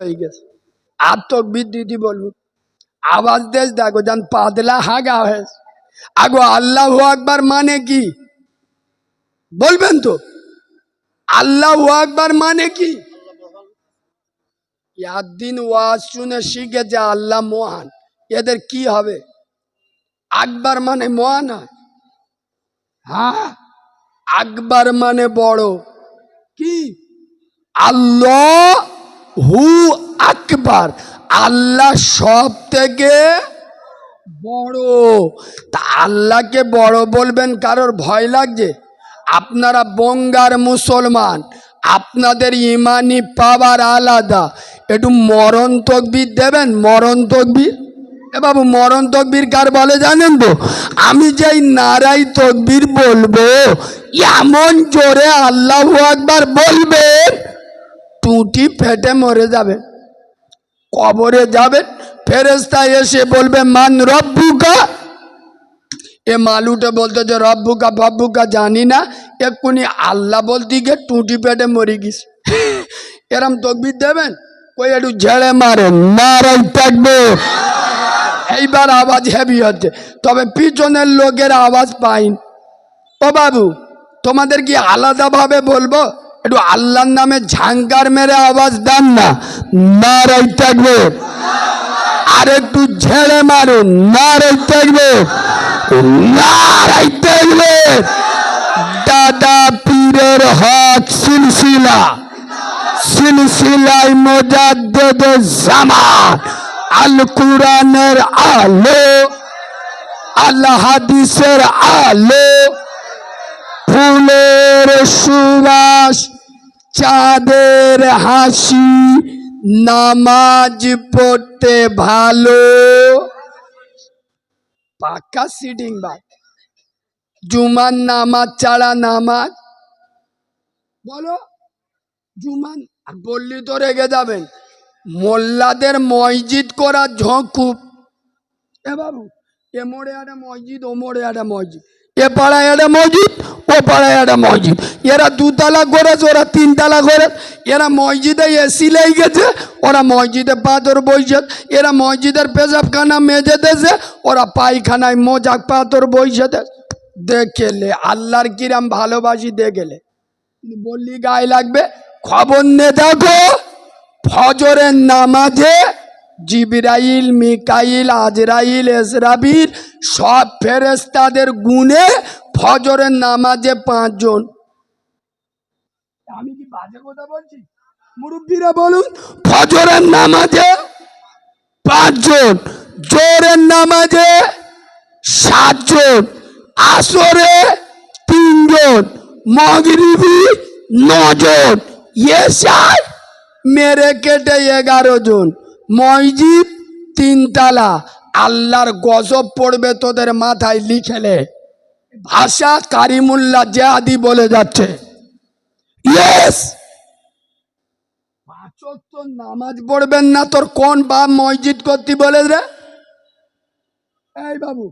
হয়ে গেছে। আর তকবির দিদি বলুন আওয়াজ দেশ দেখো যান পাতলা হাগা হয়েছে। আগো আল্লাহ আকবার মানে কি? বলবেন তো। আল্লাহ আকবার মানে কি? দিন ওয়াজ শুনে শিখেছে আল্লাহ মহান। এদের কি হবে? আকবার মানে মহান হ্যাঁ আকবার মানে বড়। কি? আল্লাহ হু আকবার, আল্লাহ সব থেকে বড়। তা আল্লাহকে বড় বলবেন কারোর ভয় লাগছে? আপনারা বঙ্গার মুসলমান, আপনাদের ইমানি পাওয়ার আলাদা। একটু মরণ তকবির দেবেন, মরণ তকবির? এ বাবু, মরণ তকবির কার বলে জানেন তো? আমি যেই নারাই তকবির বলব, এমন জোরে আল্লাহ একবার বলবেন। টুটি ফেটে মরে যাবে। কবরে যাবেন ফেরেস্তা এসে বলবে, মান রব্বুকা? এ মালুটা বলতো যে, রব্বুকা বব্বুকা জানি না। এক্ষুনি আল্লাহ বলতে গিয়ে টুটি পেটে মরে গিস। এরম তকবির দেবেন? কই, একটু ঝেড়ে মারেন মারাই থাকবে। এইবার আওয়াজ হেভি হচ্ছে। তবে পিছনের লোকের আওয়াজ পাইন ও বাবু, তোমাদের কি আলাদাভাবে বলব? একটু আল্লাহর নামে ঝাঙ্কার মেরে আওয়াজ দেন না। না নারাই থাকবে। আর একটু ঝেড়ে মারুন। নারাই থাকবে। নারাই থাকবে। দাদা পীরের হক সিলসিলা। সিলসিলাই মোজাদ্দেদ জামান আল কুরআনের আলো। আল হাদিসের আলো। ফুলের সুবাস। চাঁদের হাসি নামাজ পড়তে ভালো। পাকা সিটিং বাদ জুমান নামাজ ছাড়া নামাজ। বলো জুমান বললি তো রেগে যাবেন। মোল্লাদের মসজিদ করার ঝোঁক খুব। এ বাবু, এ মোড়ে একটা মসজিদ, ও মোড়ে একটা মসজিদ। এ পাড়ায় একটা মসজিদ, ও পাড়ায় একটা মসজিদ। এরা দুতলা করেছে ওরা তিনতলা করে এরা মসজিদে এসি লেগে গেছে ওরা মসজিদে পাথর বইছে এরা মসজিদের পেশাবখানা মেজে দেছে ওরা পায়খানায় মোজাক পাথর বইছে দেখেলে, আল্লাহর কিরাম ভালোবাসি দেখেলে। বললি, গায়ে লাগবে, খবর নে দেখো, ফজরের নামাজে জিবরাইল, মিকাইল, আজরাইল এসরাবির সব ফেরেস্তাদের গুণে ফজরের নামাজে পাঁচজন। আমি কি বাজে কথা বলছি? মুরব্বীরা বলুন, ফজরের নামাজে পাঁচজন জোরের নামাজে সাতজন, আসরে তিনজন, মগরিবি নজন এসায় মেরে কেটে এগারো জন, মসজিদ তিনতলা। আল্লাহর গজব পড়বে তোদের মাথায় লিখেলে ভাষা কারিমুল্লাহ জেহাদি বলে যাচ্ছে। ইয়েস তো নামাজ পড়বেন না, তোর কোন বাপ মসজিদ করতে বলে রে? এই বাবু,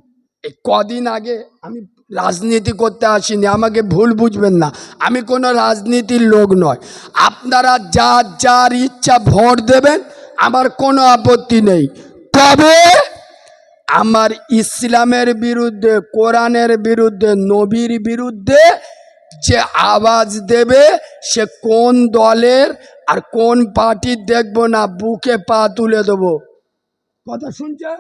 এই কদিন আগে আমি রাজনীতি করতে আসিনি, আমাকে ভুল বুঝবেন না। আমি কোনো রাজনীতির লোক নয়। আপনারা যার যার ইচ্ছা ভোট দেবেন, আমার কোনো আপত্তি নেই। তবে আমার ইসলামের বিরুদ্ধে, কোরআনের বিরুদ্ধে, নবীর বিরুদ্ধে যে আওয়াজ দেবে, সে কোন দলের আর কোন পার্টির দেখব না, বুকে পা তুলে দেব। কথা শুনছে?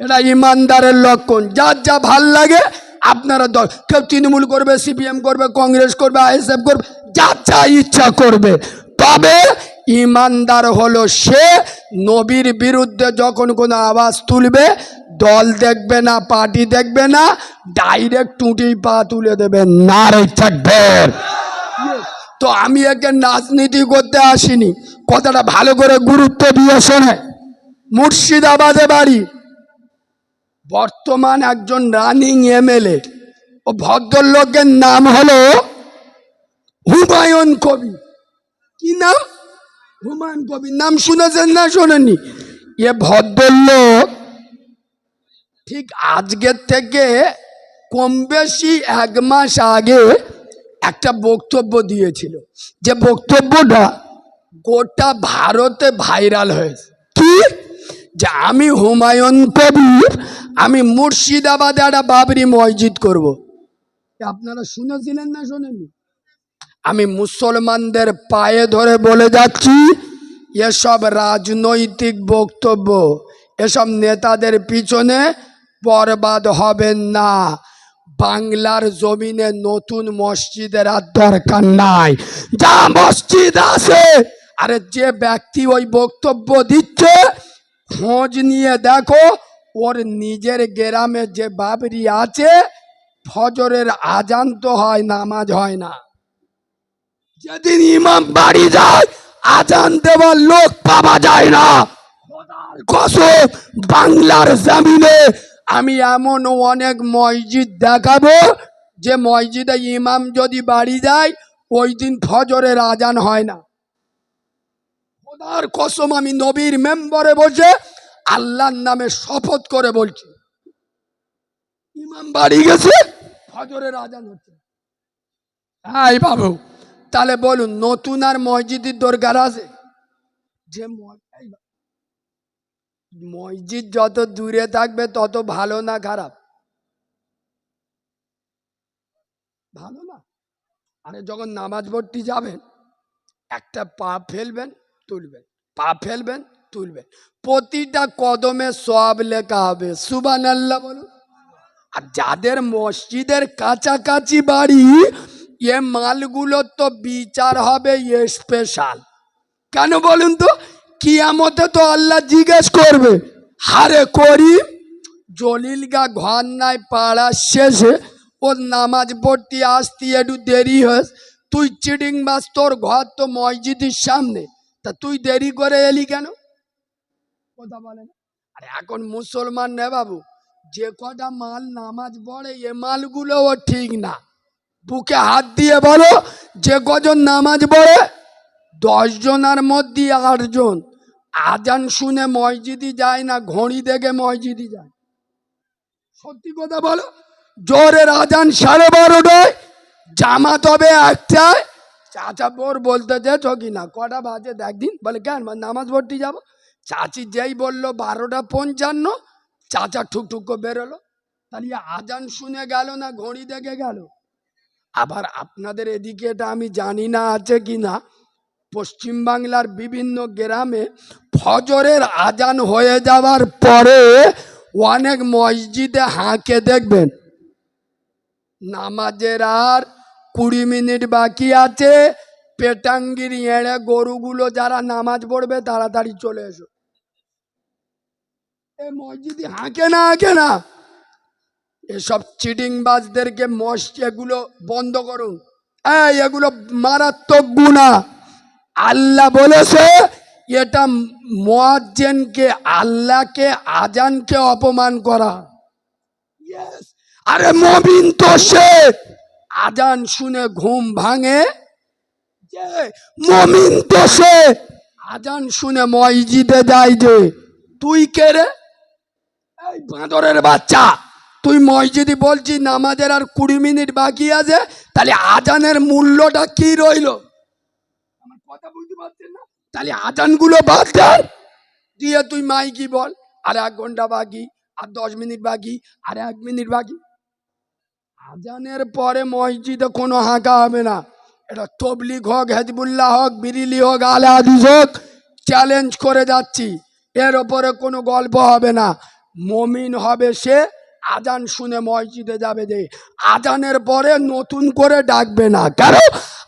এটা ইমানদারের লক্ষণ। যার যা ভালো লাগে, আপনারা দল কেউ তৃণমূল করবে, সিপিএম করবে, কংগ্রেস করবে, আইএসএফ করবে যা যা ইচ্ছা করবে। তবে ইমানদার হলো সে নবীর বিরুদ্ধে যখন কোনো আওয়াজ তুলবে, দল দেখবে না, পার্টি দেখবে না ডাইরেক্ট টুটি পা তুলে দেবে, নারে থাকবেন তো আমি একে রাজনীতি করতে আসিনি, কথাটা ভালো করে গুরুত্ব দিয়ে শোনে। মুর্শিদাবাদে বাড়ি। বর্তমান একজন রানিং এমএলএ, ও ভদ্রলোকের নাম হলো হুমায়ুন কবি কি নাম? হুমায়ুন কবির নাম শুনেছেন না শোনেননি? এ ভদ্রলোক ঠিক আজকের থেকে কম বেশি এক মাস আগে একটা বক্তব্য দিয়েছিল। যে বক্তব্যটা গোটা ভারতে ভাইরাল হয়েছে। কি? যে আমি হুমায়ুন কবির, আমি মুর্শিদাবাদে একটা বাবরি মসজিদ করব। আপনারা শুনেছিলেন না শোনেননি? আমি মুসলমানদের পায়ে ধরে বলে যাচ্ছি, এসব রাজনৈতিক বক্তব্য, এসব নেতাদের পিছনে বরবাদ হবেন না। বাংলার জমিনে নতুন মসজিদের আর দরকার নাই। যা মসজিদ আছে, আরে যে ব্যক্তি ওই বক্তব্য দিচ্ছে, খোঁজ নিয়ে দেখো, ওর নিজের গ্রামে যে বাবরি আছে, ফজরের আজান তো হয়, নামাজ হয় না। যেদিন ইমাম বাড়ি যায়, আজান দেওয়ার লোক পাওয়া যায় না। কসম, বাংলার জামিনে আমি এমন অনেক মসজিদ দেখাবো, যে মসজিদে ইমাম যদি বাড়ি যায়, ওই দিন ফজরের আজান হয় না। খোদার কসম, আমি নবীর মেম্বারে বসে আল্লাহর নামে শপথ করে বলছি, ইমাম বাড়ি গেছে, ফজরের আজান হচ্ছে। হ্যাঁ বাবু। তাহলে বলুন, নতুন আর মসজিদের দরকার আছে? যে মসজিদ যত দূরে থাকবে, তত ভালো না খারাপ? ভালো না? আরে যখন নামাজ পড়তে যাবেন, একটা পা ফেলবেন, তুলবেন। পা ফেলবেন, তুলবেন। প্রতিটা কদমে সব লেখা হবে। সুবান আল্লাহ বলুন। আর যাদের মসজিদের কাছাকাছি বাড়ি এ মালগুলোর তো বিচার হবে স্পেশাল কেন বলুন তো? কিয়ামতে তো আল্লাহ জিজ্ঞেস করবে, হারে করি জলিলগা ঘর নাই পাড়ার শেষে, ওর নামাজ পড়তে আসতে একটু দেরি হস তুই চিটিং বাস, তোর ঘর তো মসজিদের সামনে, তা তুই দেরি করে এলি কেন? কথা বলে না। আরে এখন মুসলমান নে বাবু, যে কটা মাল নামাজ পড়ে, এ মালগুলোও ঠিক না। বুকে হাত দিয়ে বলো, যে কজন নামাজ পড়ে, দশ জনের মধ্যে আটজন আজান শুনে মসজিদই যায় না, ঘড়ি দেখে মসজিদই যায়। সত্যি কথা বলো জোরের আজান সাড়ে বারোটায়, জামাত হবে একটায়। চাচা বোর বলতে যেছ কি না কটা বাজে দেখ দিন বলে, কেন? মানে নামাজ পড়তে যাব? চাচি যেই বলল, বারোটা পঞ্চান্ন, চাচা ঠুকঠুক করে বেরোলো। তাহলে আজান শুনে গেল না, ঘড়ি দেখে গেল? আবার আপনাদের এদিকে এটা আমি জানি না আছে কি না পশ্চিমবাংলার বিভিন্ন গ্রামে ফজরের আজান হয়ে যাওয়ার পরে অনেক মসজিদে হাঁকে দেখবেন। নামাজের আর কুড়ি মিনিট বাকি আছে, পেটাঙ্গির এড়ে গরুগুলো যারা নামাজ পড়বে তাড়াতাড়ি চলে এসো। এ মসজিদে হাঁকে না হাঁকে না। এসব চিটিংবাজদেরকে মস্ত এগুলো বন্ধ করুন। এগুলো মারাত্মক গুণা। আল্লাহ বলেছে, এটা মোয়াজ্জেনকে, আল্লাহকে, আজানকে অপমান করা! আরে মবিন তো সে আজান শুনে ঘুম ভাঙে। মমিন তো সে আজান শুনে মসজিদে যায় যে, তুই কে রে? বাঁদরের বাচ্চা। তুই মসজিদে বলছি নামাজের আর কুড়ি মিনিট বাকি আছে, তাহলে আজানের মূল্যটা কি রইল? আমার কথা বুঝতে পারছেন না? তাহলে আজানগুলো বাদ দেন। দিয়ে তুই মাইকি বল, আর এক ঘণ্টা বাকি, আর দশ মিনিট বাকি, আর এক মিনিট বাকি। আজানের পরে মসজিদে কোনো হাঁকা হবে না। এটা তবলিগ হোক, হেজবুল্লাহ হোক, বিরিলি হোক, আলে হাদিস হোক চ্যালেঞ্জ করে যাচ্ছি। এর ওপরে কোনো গল্প হবে না। মমিন হবে সে আজান শুনে মসজিদে যাবে যে আজানের পরে নতুন করে ডাকবে না। কেন?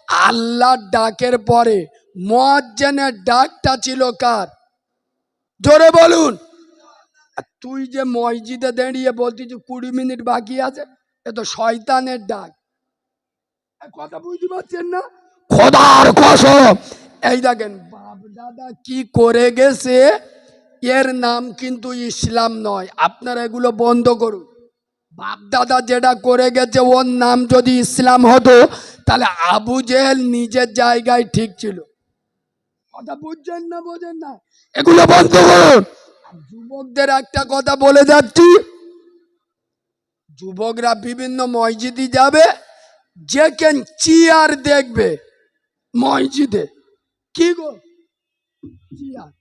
আল্লাহর ডাকের পরে মোয়াজ্জেনের ডাকটা ছিল কার? জোরে বলুন। তুই যে মসজিদে দাঁড়িয়ে বলতি যে কুড়ি মিনিট বাকি আছে, এ তো শয়তানের ডাক। কথা বুঝতে পারছেন না? খোদার কসম। এই দেখেন, বাপ দাদা কি করে গেছে? এর নাম কিন্তু ইসলাম নয়। আপনারা এগুলো বন্ধ করুন। বাপ দাদা যেটা করে গেছে, ওর নাম যদি ইসলাম হতো, তাহলে আবু জেহেল নিজের জায়গায় ঠিক ছিল। কথা বুঝছেন না বোঝেন না? এগুলো বন্ধ করুন। যুবকদের একটা কথা বলে যাচ্ছি। যুবকরা বিভিন্ন মসজিদে যাবে, যে কেন চেয়ার দেখবে মসজিদে। কি গো? চেয়ার।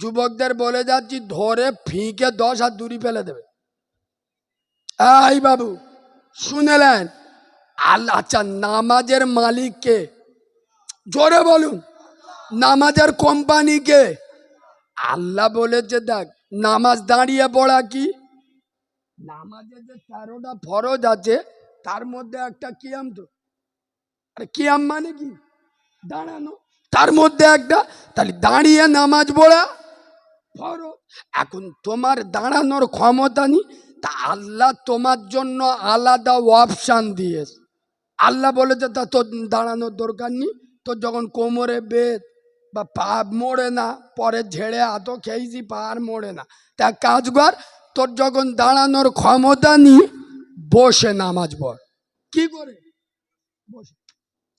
যুবকদের বলে যাচ্ছি, ধরে ফিকে দশ হাত দূরি ফেলে দেবে। এই বাবু শুনেলেন আল্লাহ আচ্ছা নামাজের মালিককে। জোরে বলুন, নামাজের কোম্পানিকে। আল্লাহ বলেছে, দেখ, নামাজ দাঁড়িয়ে পড়া কি? নামাজের যে তেরোটা ফরজ আছে, তার মধ্যে একটা কিয়াম তো। আরে কিয়াম মানে কি? দাঁড়ানো। তার মধ্যে একটা, তাহলে দাঁড়িয়ে নামাজ পড়া। ফরজ এখন তোমার দাঁড়ানোর ক্ষমতা নেই, তা আল্লাহ তোমার জন্য আলাদা অপশান দিয়েছে। আল্লাহ বলেছে তা তোর দাঁড়ানোর দরকার নেই। তোর যখন কোমরে বেদ বা পা মোড়ে না, পরে ঝেড়ে আতো খেয়েছি, পা আর মোড়ে না। তা কাজ কর, তোর যখন দাঁড়ানোর ক্ষমতা নেই, বসে নামাজ পড়। কি করে? বসে।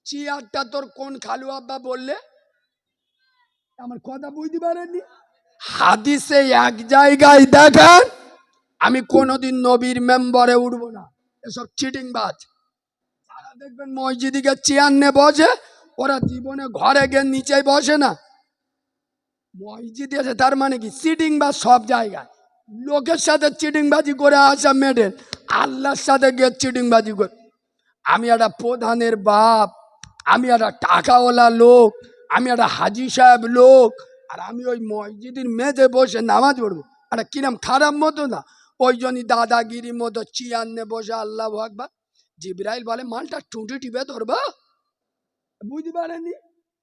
চেয়ারটা তোর কোন খালু আব্বা বললে? আমার কথা বুঝতে পারেননি? হাদিসে এক জায়গায় দেখেন, আমি কোনোদিন নবীর মেম্বারে উঠবো না। এসব চিটিং বাজ যারা দেখবেন মসজিদিকে চেয়ার নে বসে, ওরা জীবনে ঘরে গিয়ে নিচে বসে না। মসজিদ আছে তার মানে কি? চিটিং বাজ সব জায়গায়। লোকের সাথে চিটিংবাজি করে আসা মেডেল। আল্লাহর সাথে গিয়ে চিটিংবাজি করে। আমি একটা প্রধানের বাপ, আমি একটা টাকাওয়ালা লোক, আমি একটা হাজি সাহেব লোক আর আমি ওই মসজিদের মেঝে বসে নামাজ পড়ব। আর কিরম খারাপ মতো না। ওই জন্যই দাদাগিরি মতো চিয়ার চিয়ান্নে বসে আল্লাহ আকবার। জিব্রাইল বলে, মালটা টুটি টিপে ধরবা। বুঝতে পারেনি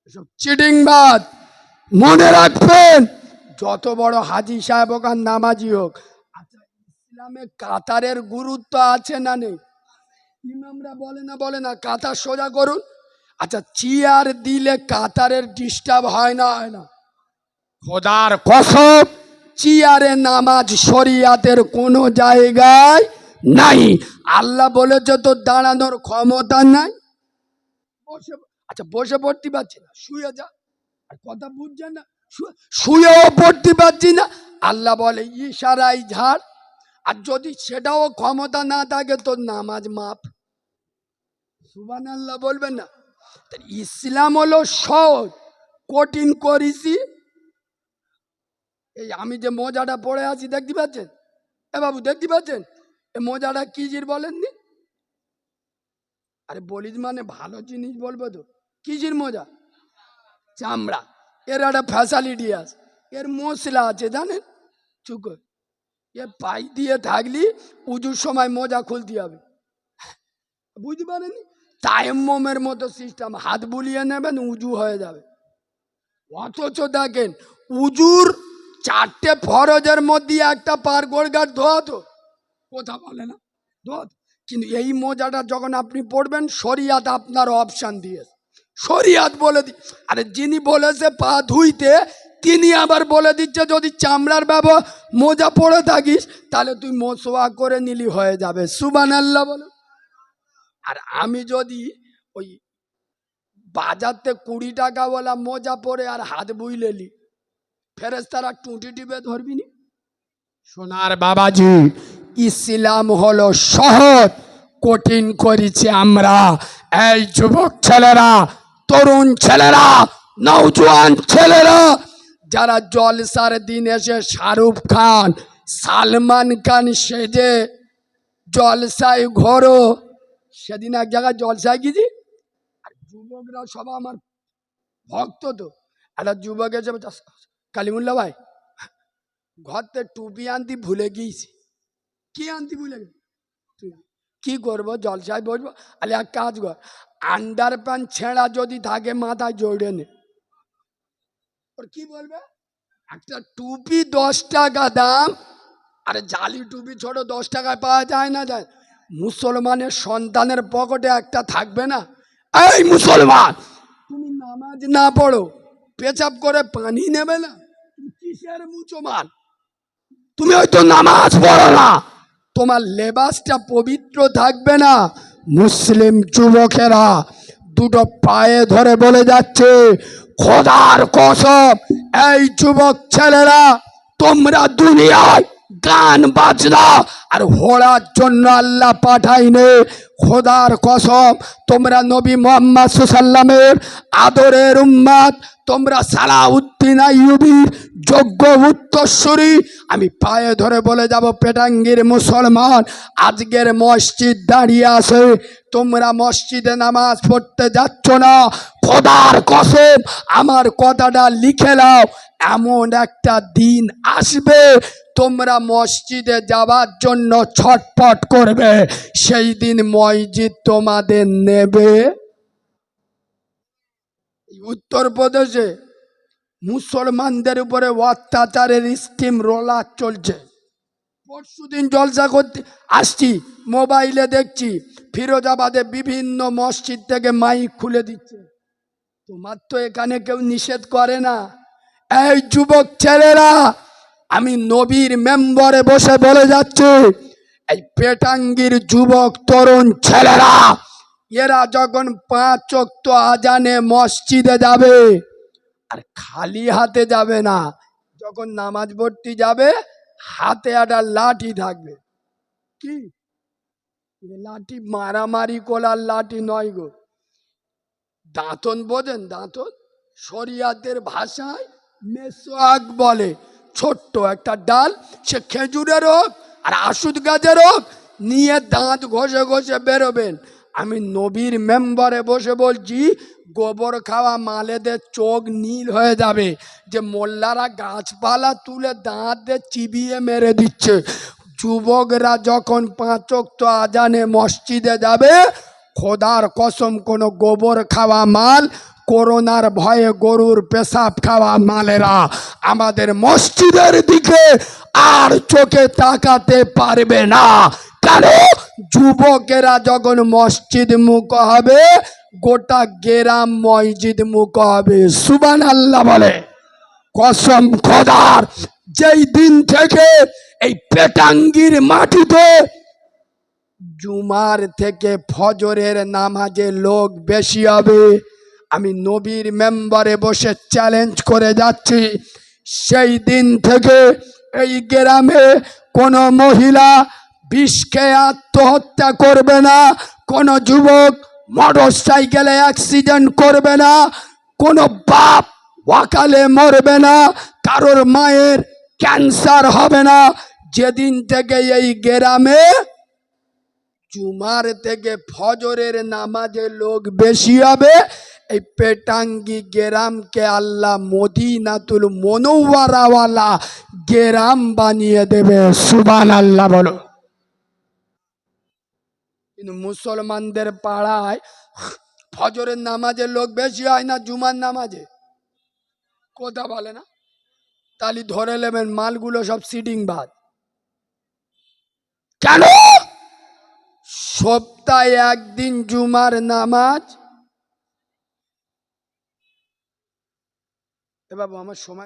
এসব চিটিংবাজ মনে রাখবেন, যত বড় হাজি সাহেব হোক আর নামাজি হোক আচ্ছা ইসলামে কাতারের গুরুত্ব আছে না নেই? ইমামরা বলে না বলে না, কাতার সোজা করুন। আচ্ছা চেয়ার দিলে কাতারের ডিস্টার্ব হয় না হয় না। খোদার কসম চিয়ারে নামাজ শরিয়াতের কোনো জায়গায় নাই। আল্লাহ বলেছে তো দাঁড়ানোর ক্ষমতা নাই। বসে আচ্ছা বসে পড়তে পারছি না, শুয়ে যা। আর কথা বুঝছে না শুয়েও পড়তে পারছি না। আল্লাহ বলে ইশারাই ঝাড়। আর যদি সেটাও ক্ষমতা না থাকে তো নামাজ মাপ সুবান আল্লাহ বলবেন না। ইসলাম হলো সহজ, কঠিন করিছি। এই আমি যে মোজাটা পড়ে আছি, দেখতে পাচ্ছেন? এ বাবু, দেখতে পাচ্ছেন? এ মোজাটা কি জির বলেননি? আরে বলিস মানে ভালো জিনিস বলব তো। কিসির মোজা? চামড়া। এর একটা ফ্যাসালিটি আছে। এর মশলা আছে, জানেন? চুক এ পাই দিয়ে থাকলি উজুর সময় মোজা খুলতে হবে। বুঝতে পারেনি তায়াম্মমের মতো সিস্টেম হাত বুলিয়ে নেবেন, উজু হয়ে যাবে। অথচ দেখেন, উজুর চারটে ফরজের মধ্যে একটা পার গোড়গাট ধোয়া তো কথা বলে না ধোয়া কিন্তু এই মোজাটা যখন আপনি পড়বেন, শরিয়াত আপনার অপশান দিয়ে। শরিয়াত বলে দি আরে যিনি বলেছে পা ধুইতে, তিনি আবার বলে দিচ্ছে, যদি চামড়ার ব্যবহার মোজা পড়ে থাকিস, তাহলে তুই মোসোয়া করে নিলি হয়ে যাবে। সুবান আল্লাহ বলে। আর আমি যদি ওই বাজারতে কুড়ি টাকা বলা মোজা পরে আর হাত বুইলেলি ফেরেস তারা টুটি টিপে ধরবি নি সোনার বাবাজি ইসলাম হলো সহজ কঠিন করেছি আমরা। এই যুবক ছেলেরা তরুণ ছেলেরা নৌজওয়ান ছেলেরা যারা জলসার দিন এসে শাহরুখ খান সালমান খান সেজে জলসায় ঘোরো। সেদিন এক জায়গায় জলসায় গেছি আর যুবকরা সব আমার ভক্ত তো। একটা যুবক এসে কালিমুল্লা ভাই, ঘরতে টুপি আনতি ভুলে গিয়েছি। কি আনতি ভুলে গেছি। কি করব? জলসায় বসবো। আলে এক কাজ কর আন্ডার প্যান্ট ছেঁড়া যদি থাকে, মাথায় জড়ে নে। ওর কি বলবে? একটা টুপি দশ টাকা দাম, আরে জালি টুপি ছোট দশ টাকায় পাওয়া যায় না যায়? মুসলমানের সন্তানের পকেটে একটা থাকবে না? এই মুসলমান, তুমি নামাজ না পড়ো পেচাপ করে পানি নেবে না? কিসের মুসলমান, তুমি হয়তো নামাজ পড়ো না। তোমার লেবাসটা পবিত্র থাকবে না। মুসলিম যুবকেরা দুটো পায়ে ধরে বলে যাচ্ছে, খোদার কসম, এই যুবক ছেলেরা, তোমরা দুনিয়ায় গান বাজনা আর হোড়ার জন্য আল্লাহ পাঠাইনে। খোদার কসম, তোমরা নবী মোহাম্মদ সুসাল্লামের আদরের উম্মাদ তোমরা সালাউদ্দিন আইয়ুবির যোগ্য উত্তরসূরি। আমি পায়ে ধরে বলে যাব, পেটাঙ্গির মুসলমান, আজকের মসজিদ দাঁড়িয়ে আছে। তোমরা মসজিদে নামাজ পড়তে যাচ্ছ না। খোদার কসম, আমার কথাটা লিখে নাও। এমন একটা দিন আসবে, তোমরা মসজিদে যাওয়ার জন্য ছটপট করবে। সেই দিন মসজিদ তোমাদের নেবে। উত্তরপ্রদেশে মুসলমানদের উপরে অত্যাচারের স্টিম রোলার চলছে। পরশুদিন জলসা করতে আসছি, মোবাইলে দেখছি, ফিরোজাবাদে বিভিন্ন মসজিদ থেকে মাইক খুলে দিচ্ছে। তোমার তো এখানে কেউ নিষেধ করে না। এই যুবক ছেলেরা, আমি নবীর মেম্বরে বসে বলে যাচ্ছি, এই পেটাঙ্গির যুবক তরুণ ছেলেরা এরা যখন পাঁচ অক্ত আজানে মসজিদে যাবে, আর খালি হাতে যাবে না। যখন নামাজ ভর্তি যাবে, হাতে একটা লাঠি থাকবে। কি? লাঠি মারামারি করার লাঠি নয় গো। দাঁতন বোঝেন, দাঁতন? শরিয়াতের ভাষায় মেসোয়াক বলে, ছোট্ট একটা ডাল, সে খেজুরের হোক আর আশুদ গাছের হোক, নিয়ে দাঁত ঘষে ঘষে বেরোবেন। আমি নবীর মেম্বারে বসে বলছি, গোবর খাওয়া মালেদের চোখ নীল হয়ে যাবে। যে মোল্লারা গাছপালা তুলে দাঁত দিয়ে চিবিয়ে মেরে দিচ্ছে। যুবকরা যখন পাঁচক তো আজানে মসজিদে যাবে, খোদার কসম, কোনো গোবর খাওয়া মাল, করোনার ভয়ে গরুর পেশাব খাওয়া মালেরা আমাদের মসজিদের দিকে আর চোখে তাকাতে পারবে না। কেন যুবকেরা যখন মসজিদ মুখ হবে, গোটা গেরাম মসজিদ মুখ হবে। সুবান আল্লাহ বলে। কসম খোদার, যেই দিন থেকে এই পেটাঙ্গির মাটিতে জুমার থেকে ফজরের নামাজে লোক বেশি হবে, আমি নবীর মেম্বারে বসে চ্যালেঞ্জ করে যাচ্ছি। সেই দিন থেকে এই গ্রামে কোনো মহিলা বিষ খেয়ে আত্মহত্যা করবে না। কোনো যুবক মোটর সাইকেলে অ্যাক্সিডেন্ট করবে না। কোনো বাপ ওয়াকালে মরবে না। কারোর মায়ের ক্যান্সার হবে না। যেদিন থেকে এই গ্রামে জুমার থেকে ফজরের নামাজে লোক বেশি হবে, এই পেটাঙ্গি গেরামকে আল্লাহ মদিনাতুল মনোয়ারাওয়ালা গেরাম বানিয়ে দেবে। সুবান আল্লাহ বলো। কিন্তু মুসলমানদের পাড়ায় ফজরের নামাজে লোক বেশি হয় না, জুমার নামাজে? কথা বলে না? তালি ধরে নেবেন, মালগুলো সব সিটিং বাদ। কেন? সপ্তাহে একদিন জুমার নামাজ? এ বাবু, আমার সময়